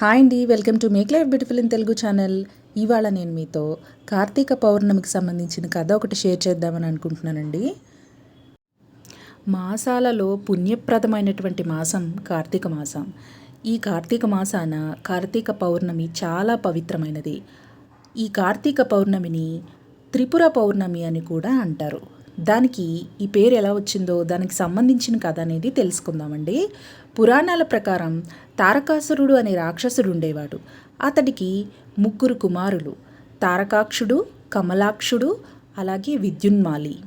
Hi అండి welcome to make life beautiful in Telugu channel. ఇవాళ నేను మీతో కార్తీక పౌర్ణమికి సంబంధించిన కథ ఒకటి షేర్ చేద్దామని అనుకుంటున్నానండి. మాసాలలో పుణ్యప్రదమైనటువంటి మాసం కార్తీక మాసం. ఈ కార్తీక మాసాన కార్తీక పౌర్ణమి చాలా పవిత్రమైనది. ఈ కార్తీక పౌర్ణమిని త్రిపుర పౌర్ణమి అని కూడా అంటారు. దానికి ఈ పేరు ఎలా వచ్చిందో దానికి సంబంధించిన కథ అనేది తెలుసుకుందామండి. పురాణాల ప్రకారం తారకాసురుడు అనే రాక్షసుడు ఉండేవాడు. అతడికి ముగ్గురు కుమారులు తారకాక్షుడు కమలాక్షుడు అలాగే విద్యున్మాలి.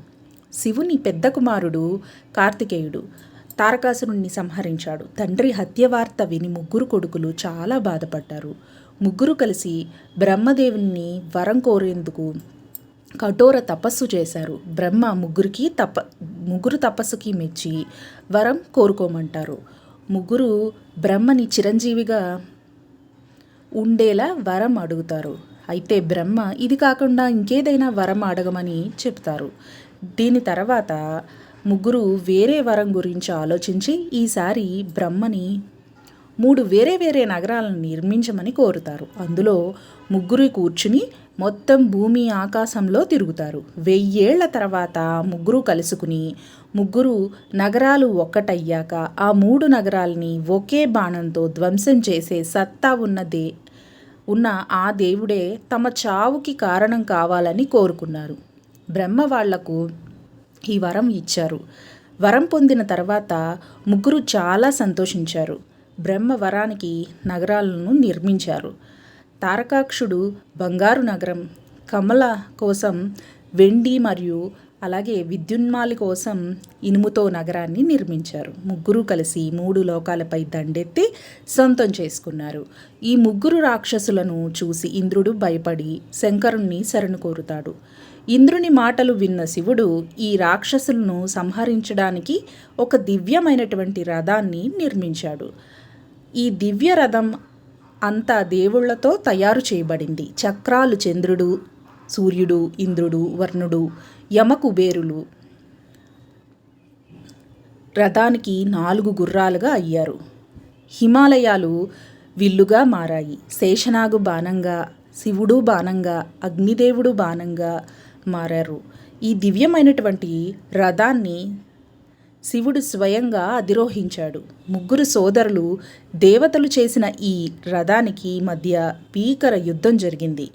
శివుని పెద్ద కుమారుడు కార్తికేయుడు. తారకాసురుణ్ణి సంహరించాడు. తండ్రి హత్య వార్త విని ముగ్గురు కొడుకులు చాలా బాధపడ్డారు. ముగ్గురు కలిసి బ్రహ్మదేవుణ్ణి వరం కోరేందుకు కఠోర తపస్సు చేశారు. బ్రహ్మ ముగ్గురికి తప ముగ్గురు తపస్సుకి మెచ్చి వరం కోరుకోమంటారు. ముగ్గురు బ్రహ్మని చిరంజీవిగా ఉండేలా వరం అడుగుతారు. అయితే బ్రహ్మ ఇది కాకుండా ఇంకేదైనా వరం అడగమని చెప్తారు. దీని తర్వాత ముగ్గురు వేరే వరం గురించి ఆలోచించి ఈసారి బ్రహ్మని మూడు వేరే వేరే నగరాలను నిర్మించమని కోరుతారు. అందులో ముగ్గురు కూర్చుని మొత్తం భూమి ఆకాశంలో తిరుగుతారు. వెయ్యేళ్ళ తర్వాత ముగ్గురు కలుసుకుని ముగ్గురు నగరాలు ఒక్కటయ్యాక ఆ మూడు నగరాలని ఒకే బాణంతో ధ్వంసం చేసే సత్తా ఉన్నదే ఉన్న ఆ దేవుడే తమ చావుకి కారణం కావాలని కోరుకున్నారు. బ్రహ్మ వాళ్ళకు ఈ వరం ఇచ్చారు. వరం పొందిన తర్వాత ముగ్గురు చాలా సంతోషించారు. బ్రహ్మ వరానికి నగరాలను నిర్మించారు. తారకాక్షుడు బంగారు నగరం కమల కోసం వెండి మరియు అలాగే విద్యున్మాలి కోసం ఇనుముతో నగరాన్ని నిర్మించారు. ముగ్గురు కలిసి మూడు లోకాలపై దండెత్తి సొంతం చేసుకున్నారు. ఈ ముగ్గురు రాక్షసులను చూసి ఇంద్రుడు భయపడి శంకరుణ్ణి శరణు కోరుతాడు. ఇంద్రుని మాటలు విన్న శివుడు ఈ రాక్షసులను సంహరించడానికి ఒక దివ్యమైనటువంటి రథాన్ని నిర్మించాడు. ఈ దివ్య రథం అంతా దేవుళ్ళతో తయారు చేయబడింది. చక్రాలు చంద్రుడు సూర్యుడు ఇంద్రుడు వర్ణుడు యమకుబేరులు. రథానికి నాలుగు గుర్రాలుగా అయ్యారు. హిమాలయాలు విల్లుగా మారాయి. శేషనాగు బాణంగా శివుడు బాణంగా అగ్నిదేవుడు బాణంగా మారారు. ఈ దివ్యమైనటువంటి రథాన్ని శివుడు స్వయంగా అధిరోహించాడు. ముగ్గురు సోదరులు దేవతలు చేసిన ఈ రథానికి మధ్య భీకర యుద్ధం జరిగింది.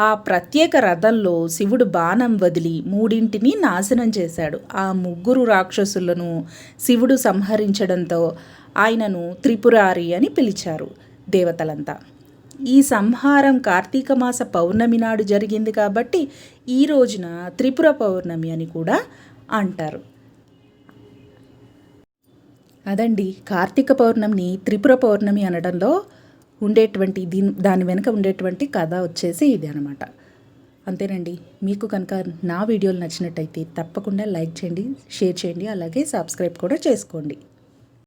ఆ ప్రత్యేక రథంలో శివుడు బాణం వదిలి మూడింటిని నాశనం చేశాడు. ఆ ముగ్గురు రాక్షసులను శివుడు సంహరించడంతో ఆయనను త్రిపురారి అని పిలిచారు దేవతలంతా. ఈ సంహారం కార్తీక మాస పౌర్ణమి నాడు జరిగింది కాబట్టి ఈ రోజున త్రిపుర పౌర్ణమి అని కూడా అంటారు. అదండి. కార్తీక పౌర్ణమిని త్రిపుర పౌర్ణమి అనడంలో ఉండేటువంటి దీని దాని వెనుక ఉండేటువంటి కథ వచ్చేసి ఇది అనమాట. అంతేనండి. మీకు కనుక నా వీడియోలు నచ్చినట్టయితే తప్పకుండా లైక్ చేయండి షేర్ చేయండి అలాగే సబ్స్క్రైబ్ కూడా చేసుకోండి.